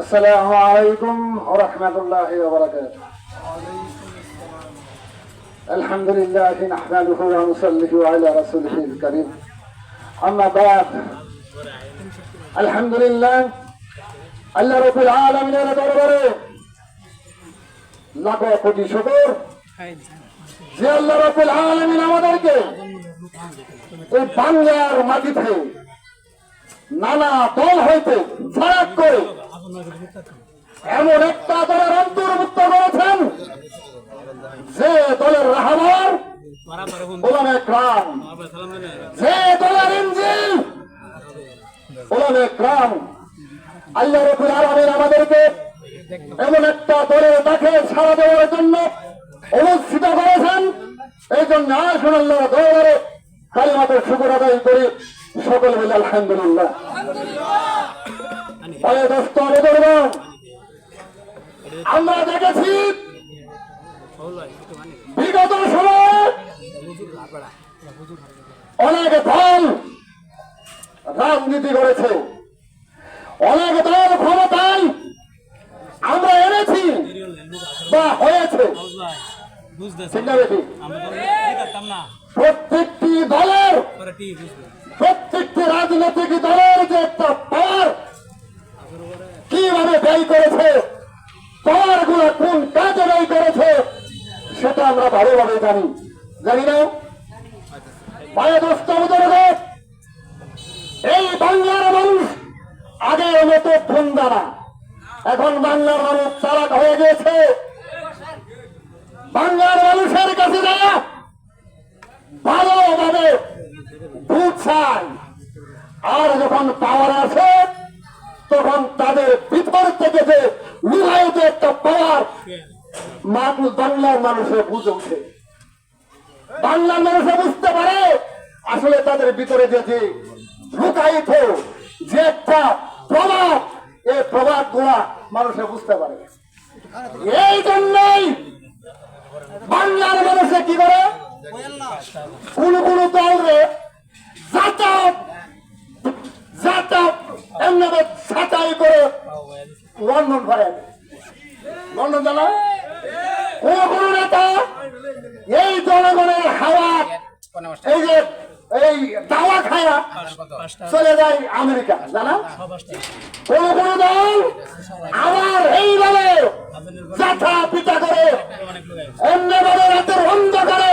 আসসালামু আলাইকুম ওয়া রাহমাতুল্লাহি ওয়া বারাকাতুহু। নাহমাদুহু ওয়া আলা রাসূলিহিল কারীম আম্মা বাদ। আলহামদুলিল্লাহ। আল্লাহ রাব্বুল আলামিনের দরবারে লাখো কোটি শুকর। যে আল্লাহ রাব্বুল আলামিন আমাদেরকে এই বাংলার মাটিতে নানা দল হইতে ফারাক করে এমন একটা দলের অন্তর্ভুক্ত করেছেন যে দলের রাহাবার ওলামে ক্রাম যে দলের ইঞ্জিল ওলামে ক্রাম আল্লাহ রবুল আলমিন আমাদেরকে এমন একটা দলের তাকে সাড়া দেওয়ার জন্য অনুষ্ঠিত করেছেন। এই জন্য আসুন আল্লাহ দরবারে কালী মাতার শুকুর আদায় করি। সকল মিলে আলহামদুলিল্লাহ। আমরা দেখেছি বিগত সময়ে অনেক দল রাজনীতি করেছে। অনেক দল ক্ষমতায় আমরা এনেছি বা হয়েছে। ঠিক না দলের প্রত্যেকটি রাজনৈতিক দলের যে একটা পাওয়ার কীভাবে ব্যয় করেছে পাওয়ারগুলো কোন কাজে ব্যয় করেছে সেটা আমরা ভালোভাবে জানি। জানি না? এই বাংলার মানুষ আগের মতো ধন্দা না। এখন বাংলার মানুষ চালাক হয়ে গেছে বাংলার মানুষের কাছে যারা ভালোভাবে ভূত চায় আর যখন পাওয়ার আছে তখন তাদের ভিতর থেকে যে লুহায়িত একটা পাওয়ার মানুষ বাংলার মানুষের বুঝে উঠে বাংলার মানুষে বুঝতে পারে, আসলে তাদের ভিতরে যে যে লুকায়িত, যে একটা প্রভাব এই প্রভাবগুলা মানুষে বুঝতে পারে। এই জন্যই বাংলার মানুষে কি করে? কোন কোন দলরে যাতায়াত যাতায়াত এমনি ছাঁটাই করে লন্ডন করে লন্ডন জানা কোন কোন নেতা এই জনগণের হাওয়া, এই যে, এই দাওয়া খায়া চলে যায় আমেরিকা, জানা? কোন কোন দল আবার এইভাবে যাথা পিতা করে এমনি ভাবে রাতের অন্ধকারে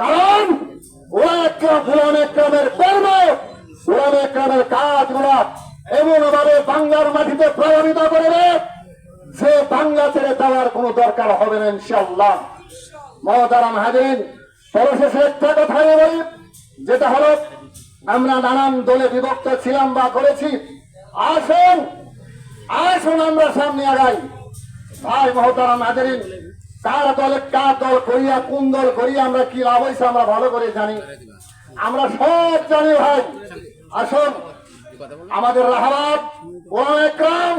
কারণ ফুলান একরামের কর্ম ফুলান একরামের কাজগুলা এমন ভাবে বাংলার মাটিতে প্রভাবিত করবে যে বাংলা ছেড়ে যাওয়ার কোনো দরকার হবে না ইনশাল্লাহ মহতারাম হাজিন পরিশেষে একটা কথাই বলি, যেটা হলো, আমরা নানান দলে বিভক্ত ছিলাম বা করেছি। আসুন আসুন আমরা সামনে আগাই। ভাই মহতারাম হাজারিন কার দলে কার দল করিয়া, কোন দল করিয়া আমরা কি লাভ হয়েছে আমরা ভালো করে জানি। আমরা সব জানি ভাই। আসুন, আমাদের রাহাবাদ ওলাম একরাম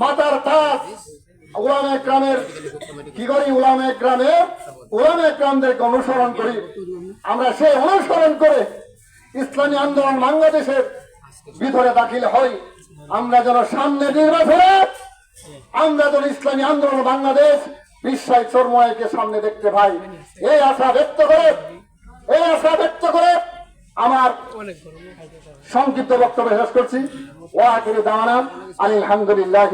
মাতার তাস উলাম একরামের কি করি উলাম একরামের উলাম একরামদেরকে অনুসরণ করি। আমরা সে অনুসরণ করে ইসলামী আন্দোলন বাংলাদেশের ভিতরে দাখিল হই। আমরা যেন সামনে নির্বাচনে, আমরা যেন ইসলামী আন্দোলন বাংলাদেশ বিশ্বাস চর্ময়কে সামনে দেখতে ভাই। এই আশা ব্যক্ত করে, এই আশা ব্যক্ত করে আমার সংক্ষিপ্ত বক্তব্য শেষ করছি। ওয়া আখিরি দাওয়ানা আলহামদুলিল্লাহ